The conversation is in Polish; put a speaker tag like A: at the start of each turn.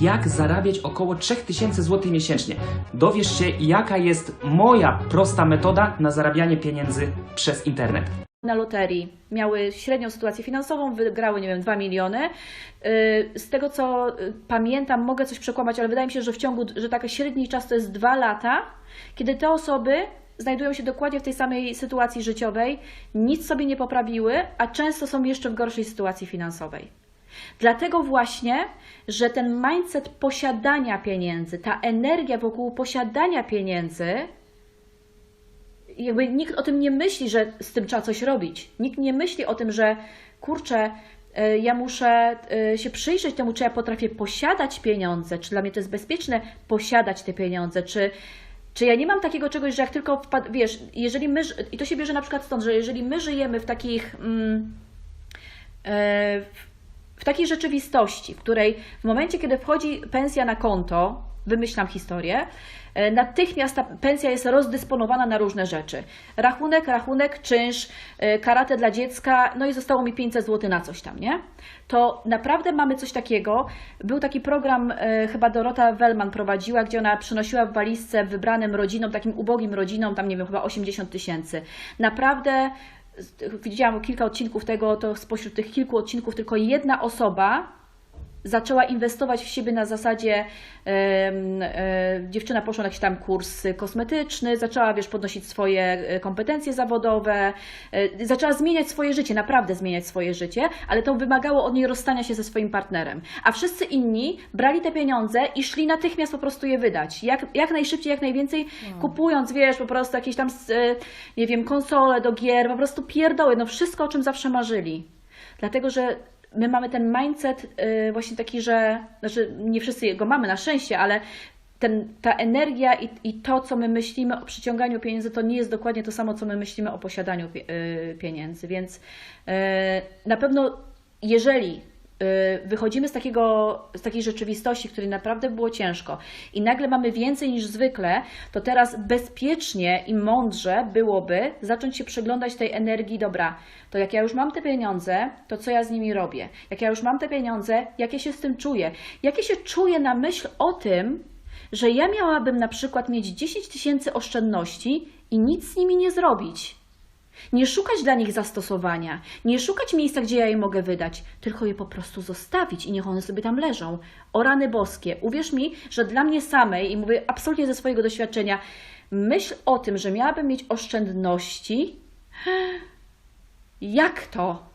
A: jak zarabiać około 3000 zł miesięcznie. Dowiesz się, jaka jest moja prosta metoda na zarabianie pieniędzy przez internet.
B: na loterii miały średnią sytuację finansową, wygrały, nie wiem, 2 miliony. Yy, Z tego co y, pamiętam, mogę coś przekłamać, ale wydaje mi się, że w ciągu, że taki średni czas to jest 2 lata, kiedy te osoby znajdują się dokładnie w tej samej sytuacji życiowej, nic sobie nie poprawiły, a często są jeszcze w gorszej sytuacji finansowej. Dlatego właśnie, że ten mindset posiadania pieniędzy, ta energia wokół posiadania pieniędzy, jakby nikt o tym nie myśli, że z tym trzeba coś robić. Nikt nie myśli o tym, że kurczę, y, ja muszę y, się przyjrzeć temu, czy ja potrafię posiadać pieniądze, czy dla mnie to jest bezpieczne posiadać te pieniądze, czy, czy ja nie mam takiego czegoś, że jak tylko wpad... wiesz, jeżeli my, i to się bierze na przykład stąd, że jeżeli my żyjemy w takich mm, e, w takiej rzeczywistości, w której w momencie, kiedy wchodzi pensja na konto, wymyślam historię, e, natychmiast ta pensja jest rozdysponowana na różne rzeczy. Rachunek, rachunek, czynsz, e, karate dla dziecka, no i zostało mi 500 zł na coś tam, nie? To naprawdę mamy coś takiego. Był taki program, e, chyba Dorota Wellman prowadziła, gdzie ona przynosiła w walizce wybranym rodzinom, takim ubogim rodzinom, tam nie wiem, chyba 80 tysięcy. Naprawdę widziałam kilka odcinków tego, to spośród tych kilku odcinków tylko jedna osoba zaczęła inwestować w siebie na zasadzie e, dziewczyna poszła na jakiś tam kurs kosmetyczny, zaczęła wiesz podnosić swoje e, kompetencje zawodowe, e, zaczęła zmieniać swoje życie, naprawdę zmieniać swoje życie, ale to wymagało od niej rozstania się ze swoim partnerem. A wszyscy inni brali te pieniądze i szli natychmiast po prostu je wydać. Jak, jak najszybciej, jak najwięcej, kupując, wiesz, po prostu jakieś tam, nie wiem, konsole do gier, po prostu pierdoły, no wszystko, o czym zawsze marzyli. Dlatego, że my mamy ten mindset y, właśnie taki, że, znaczy nie wszyscy go mamy na szczęście, ale ten, ta energia i, i to, co my myślimy o przyciąganiu pieniędzy, to nie jest dokładnie to samo, co my myślimy o posiadaniu y, pieniędzy. Więc y, na pewno, jeżeli wychodzimy z, takiego, z takiej rzeczywistości, w której naprawdę było ciężko i nagle mamy więcej niż zwykle, to teraz bezpiecznie i mądrze byłoby zacząć się przyglądać tej energii, dobra, to jak ja już mam te pieniądze, to co ja z nimi robię? Jak ja już mam te pieniądze, jak ja się z tym czuję? Jak ja się czuję na myśl o tym, że ja miałabym na przykład mieć 10 tysięcy oszczędności i nic z nimi nie zrobić? Nie szukać dla nich zastosowania, nie szukać miejsca, gdzie ja je mogę wydać, tylko je po prostu zostawić i niech one sobie tam leżą. O rany boskie, uwierz mi, że dla mnie samej, i mówię absolutnie ze swojego doświadczenia, myśl o tym, że miałabym mieć oszczędności, jak to?